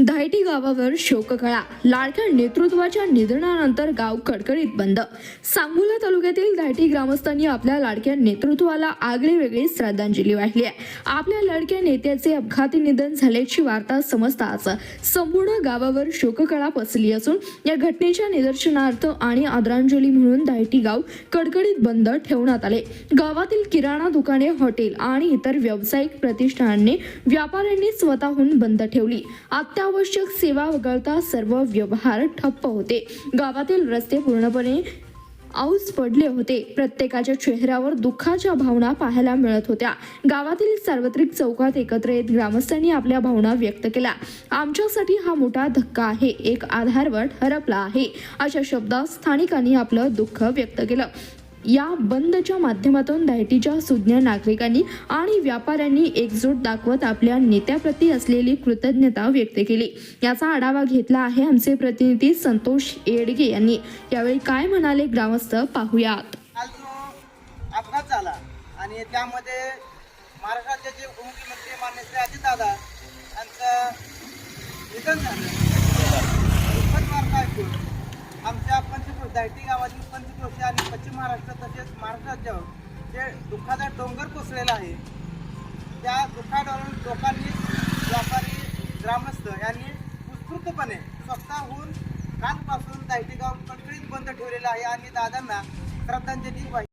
धायटी गावावर शोककळा. लाडक्या नेतृत्वाच्या निधनानंतर गाव कडकडीत बंद. सांगोला तालुक्यातील धायटी ग्रामस्थांनी आपल्या लाडक्या नेतृत्वाला आगळी वेगळी श्रद्धांजली वाहिली आहे. आपल्या लाडक्या नेत्याचे अपघाती निधन झाल्याची वार्ता समजताच संपूर्ण गावावर शोककळा पसरली असून या घटनेच्या निदर्शनार्थ आणि आदरांजली म्हणून धायटी गाव कडकडीत बंद ठेवण्यात आले. गावातील किराणा दुकाने हॉटेल आणि इतर व्यावसायिक प्रतिष्ठानांनी व्यापाऱ्यांनी स्वतःहून बंद ठेवली. जीवनावश्यक सेवा वगळता सर्व व्यवहार ठप्प होते. गावातील रस्ते पूर्णपणे औस पडले होते. प्रत्येकाच्या चेहऱ्यावर दुःखाच्या भावना पाहायला मिळत होत्या. गावातील सार्वत्रिक चौकात एकत्र येत ग्रामस्थांनी आपल्या भावना व्यक्त केल्या. आमच्यासाठी हा मोठा धक्का आहे. एक आधारवट हरपला आहे. अशा शब्दात स्थानिकांनी आपलं दुःख व्यक्त केलं. या बंदच्या माध्यमातून धायटीच्या सुज्ञ नागरिकांनी आणि व्यापाऱ्यांनी एकजूट दाखवत आपल्या नेत्याप्रती असलेली कृतज्ञता व्यक्त केली. याचा आढावा घेतला आहे आमचे प्रतिनिधी संतोष येडगे यांनी. यावेळी काय म्हणाले ग्रामस्थ पाहुयात. अपघात झाला आणि त्यामध्ये महाराष्ट्राचे जे उपमुख्यमंत्री मान्य श्री अजितदादा यांचं निधन झालं. आमच्या पंचक्रोश धायटी गावातील पंचक्रोशी आणि महाराष्ट्र तसेच महाराष्ट्र राज्यावर जे दुःखाचा डोंगर कोसळलेला आहे त्या दुःखावरून लोकांनी व्यापारी ग्रामस्थ यांनी उत्स्फूर्तपणे स्वतःहून कालपासून दायटीगाव कडकडीत बंद ठेवलेलं आहे आणि दादांना श्रद्धांजली वाहिली.